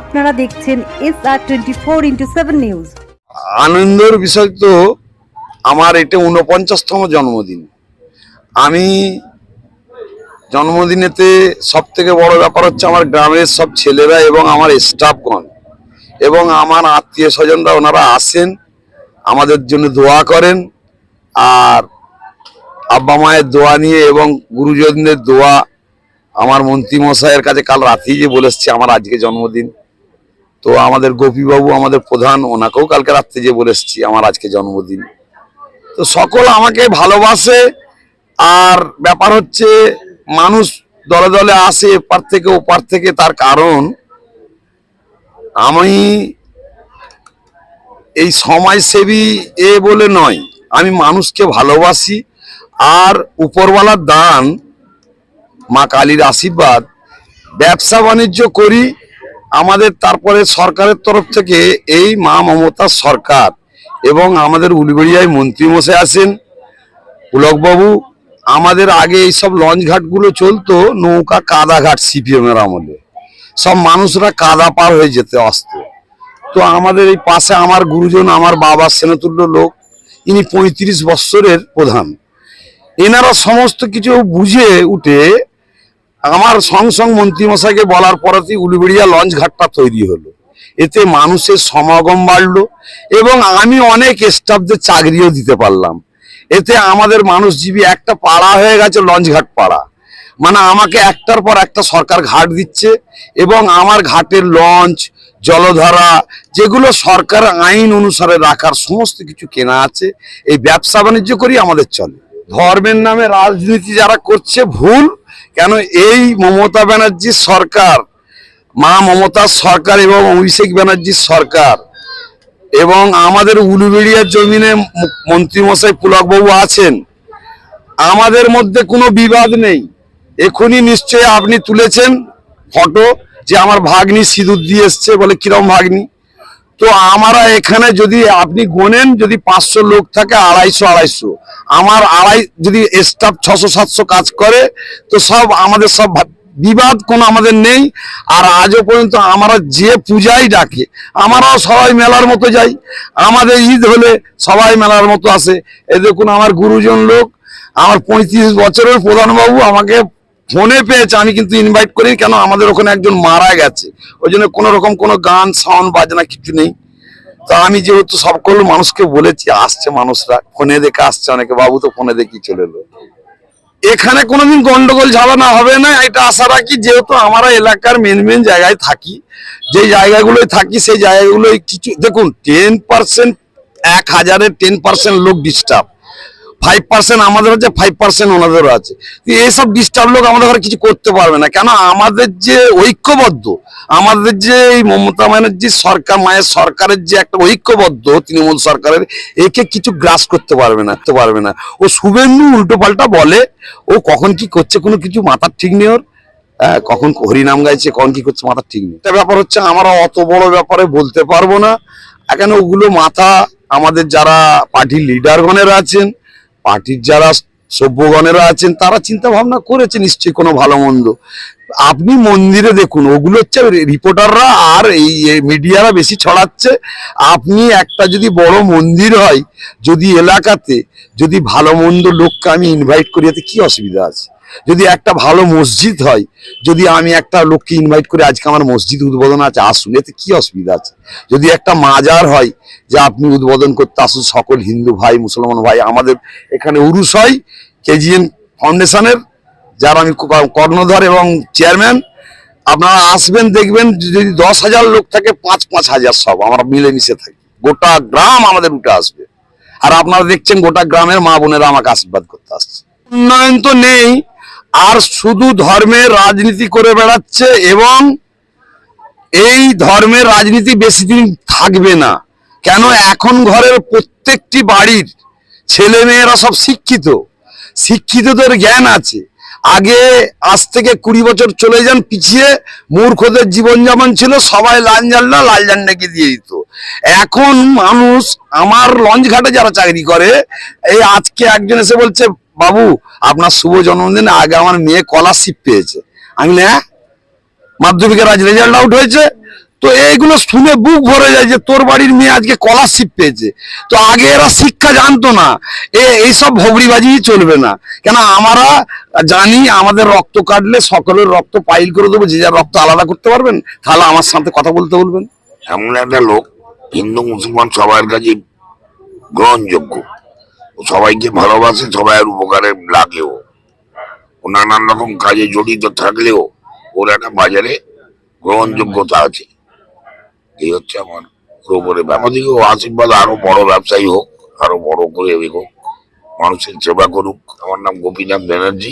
আপনারা দেখছেন S R twenty four into seven news আনন্দের বিষয় তো আমার এটা উনপঞ্চাশতম জন্মদিন। আমি জন্মদিনেতে সব থেকে বড় ব্যাপার হচ্ছে আমার গ্রামের সব ছেলেরা এবং আমার স্টাফগণ এবং আমার আত্মীয় স্বজনরা ওনারা আসেন, আমাদের জন্য দোয়া করেন আর আব্বা মায়ের দোয়া নিয়ে এবং গুরুজনদের দোয়া আমার মন্ত্রী মশাইয়ের কাছে কাল রাতেই যে বলে এসছে আমার আজকে জন্মদিন, তো আমাদের গোপীবাবু, আমাদের প্রধান, ওনাকেও কালকে রাত্রে যে বলে এসছি আমার আজকে জন্মদিন। তো সকল আমাকে ভালোবাসে, আর ব্যাপার হচ্ছে মানুষ দলে দলে আসে, এপার থেকে ওপার থেকে তার কারণ, আমি এই সমাজসেবী এ বলে নয়, আমি মানুষকে ভালোবাসি, আর উপরওয়ালার দান মা কালীর আশীর্বাদ, ব্যবসা বাণিজ্য করি, আমাদের তারপরে সরকারের তরফ থেকে এই মা মমতা সরকার এবং আমাদের উলবেড়িয়ায় মন্ত্রী মশাই আসেন পুলকবাবু, আমাদের আগে এইসব লঞ্চ ঘাটগুলো চলতো, নৌকা কাদা ঘাট সিপিএম এর আমলে। সব মানুষরা কাদা পার হয়ে যেতে আসতো। তো আমাদের এই পাশে আমার গুরুজন, আমার বাবা সেনতুল্য লোক, ইনি পঁয়ত্রিশ বৎসরের প্রধান। এনারা সমস্ত কিছু বুঝে উঠে আমার সং মন্ত্রীমশাইকে বলার পরেতেই উলুবেড়িয়া লঞ্চ ঘাটটা তৈরি হলো। এতে মানুষের সমাগম বাড়লো এবং আমি অনেক স্টাফদের চাকরিও দিতে পারলাম। এতে আমাদের মানুষজীবী একটা পাড়া হয়ে গেছে লঞ্চ ঘাট পাড়া। মানে আমাকে একটার পর একটা সরকার ঘাট দিচ্ছে এবং আমার ঘাটের লঞ্চ, জলধারা, যেগুলো সরকার আইন অনুসারে রাখার সমস্ত কিছু কেনা আছে, এই ব্যবসা বাণিজ্য করি আমাদের চলে। ধর্মের নামে রাজনীতি যারা করছে ভুল কেন এই মমতা ব্যানার্জির সরকার, মা মমতার সরকার এবং অভিষেক ব্যানার্জির সরকার এবং আমাদের উলুবেড়িয়ার জমিনে মন্ত্রীমশাই পুলকবাবু আছেন, আমাদের মধ্যে কোনো বিবাদ নেই। এখনই নিশ্চয়ই আপনি তুলেছেন ফটো যে আমার ভাগ্নি সিঁদুর দিয়ে এসছে বলে কিরম ভাগ্নি? তো আমরা এখানে যদি আপনি গোনেন, যদি পাঁচশো লোক থাকে, আড়াইশো আড়াইশো। আমার আড়াই, যদি স্টাফ ছশো, সাতশো কাজ করে, তো সব আমাদের সব বিবাদ কোনো আমাদের নেই। আর আজও পর্যন্ত আমরা যে পূজাই ডাকে, আমরাও সবাই মেলার মতো যাই। আমাদের ঈদ হলে সবাই মেলার মতো আসে। এ দেখুন, আমার গুরুজন লোক, আমার পঁয়ত্রিশ বছরের প্রধানবাবু আমাকে ফোনে পেয়েছে, আমি কিন্তু ইনভাইট করি কেন? আমাদের ওখানে একজন মারা গেছে। ওই জন্য কোনো রকম কোনো গান সাউন্ড বাজনা কিছু নেই। তো আমি যেহেতু সকল মানুষকে বলেছি, আসছে মানুষরা। ফোনে দেখে আসছে অনেকে, বাবু তো ফোনে দেখি চলে এলো। এখানে কোনোদিন গন্ডগোল, ঝামেলা হবে না, এটা আশা রাখি, যেহেতু আমরা এলাকার মেন মেন জায়গায় থাকি, যে জায়গাগুলোয় থাকি, সেই জায়গাগুলোয় কিছু, দেখুন টেন পার্সেন্ট এক হাজারের টেন পার্সেন্ট লোক ডিস্টার্ব ফাইভ পার্সেন্ট আমাদের আছে ফাইভ পার্সেন্ট ওনাদেরও আছে। এইসব ডিস্টার্ব লোক আমাদের ঘরে কিছু করতে পারবে না। কেন? আমাদের যে ঐক্যবদ্ধ আমাদের যে এই মমতা ব্যানার্জির সরকার মায়ের সরকারের যে একটা ঐক্যবদ্ধ তৃণমূল সরকারের একে কিছু গ্রাস করতে পারবে না করতে পারবে না। ও শুভেন্দু উল্টো পাল্টা বলে ও কখন কি করছে কোনো কিছু মাথার ঠিক নেই ওর। হ্যাঁ, কখন হরিনাম গাইছে কখন কি করছে মাথার ঠিক নেই। একটা ব্যাপার হচ্ছে আমরা অত বড় ব্যাপারে বলতে পারব না। এখানে ওগুলো মাথা আমাদের যারা পার্টির লিডারগণেরা আছেন পার্টির যারা সভ্যগণেরা আছেন, তারা চিন্তা ভাবনা করেছে নিশ্চয়ই কোনো ভালো মন্দ। আপনি মন্দিরে দেখুন, ওগুলো হচ্ছে রিপোর্টাররা আর এই মিডিয়ারা বেশি ছড়াচ্ছে। আপনি একটা যদি বড় মন্দির হয়, যদি এলাকাতে যদি ভালো মন্দ লোককে আমি ইনভাইট করি, এতে কী অসুবিধা আছে? যদি একটা ভালো মসজিদ হয়, যদি আমি একটা লোককে ইনভাইট করে আজকে আমার মসজিদ উদ্বোধন আছে, আসুন, এতে কি অসুবিধা আছে? যদি একটা মাজার হয় যে আপনি উদ্বোধন করতে আসুন, সকল হিন্দু ভাই, মুসলমান ভাই, আমাদের এখানে উরুস হয় কেজিএন ফাউন্ডেশনের, যার আমি কর্ণধার এবং চেয়ারম্যান, আপনারা আসবেন, দেখবেন, যদি দশ হাজার লোক থাকে, পাঁচ পাঁচ হাজার সব, আমরা মিলেমিশে থাকি। গোটা গ্রাম আমাদের উঠে আসবে। আর আপনারা দেখছেন, গোটা গ্রামের মা বোনেরা আমাকে আশীর্বাদ করতে আসছে। উন্নয়ন তো নেই আর শুধু ধর্মের রাজনীতি করে বেড়াচ্ছে এবং এই ধর্মের রাজনীতি বেশি দিন থাকবে না। কেন এখন ঘরের প্রত্যেকটি বাড়ির ছেলে মেয়েরা সব শিক্ষিত। শিক্ষিতদের জ্ঞান আছে। আগে আজ থেকে কুড়ি বছর চলে যান, পিছিয়ে মূর্খদের জীবনযাপন ছিল, সবাই লাল ঝান্ডা লাল ঝান্ডাকে দিয়ে দিত। এখন মানুষ, আমার লঞ্চ ঘাটে যারা চাকরি করে, এই আজকে একজন এসে বলছে বাবু আপনার শুভ জন্মদিনে আগে আমার মেয়ে স্কলারশিপ পেয়েছে। আমি বলি, হ্যাঁ? মাধ্যমিকের আজ রেজাল্ট আউট হয়েছে। তো এইগুলো শুনে বুক ভরে যায় যে তোর বাড়ির মেয়ে আজকে স্কলারশিপ পেয়েছে। তো আগে এরা শিক্ষা জানতো না। এ এইসব ভবরিবাজি চলবে না। কেন আমরা জানি আমাদের রক্ত কাটলে সকলের রক্ত পাইল করে দেবো যে যার রক্ত আলাদা করতে পারবেন তাহলে আমার সাথে কথা বলতে বলবেন। এমন একটা লোক হিন্দু মুসলমান সবার কাছে গ্রহণযোগ্য। সবাইকে ভালোবাসে, সবাইয়ের উপকারে লাগেও। ও নানান রকম কাজে জড়িত থাকলেও ওর একটা বাজারে গ্রহণযোগ্যতা আছে। এই হচ্ছে আমার ওর উপরে আমাদেরকে আশীর্বাদ আরও বড় ব্যবসায়ী হোক, আরও বড় করে এগোক, মানুষের সেবা করুক। আমার নাম গোপীনাথ ব্যানার্জি।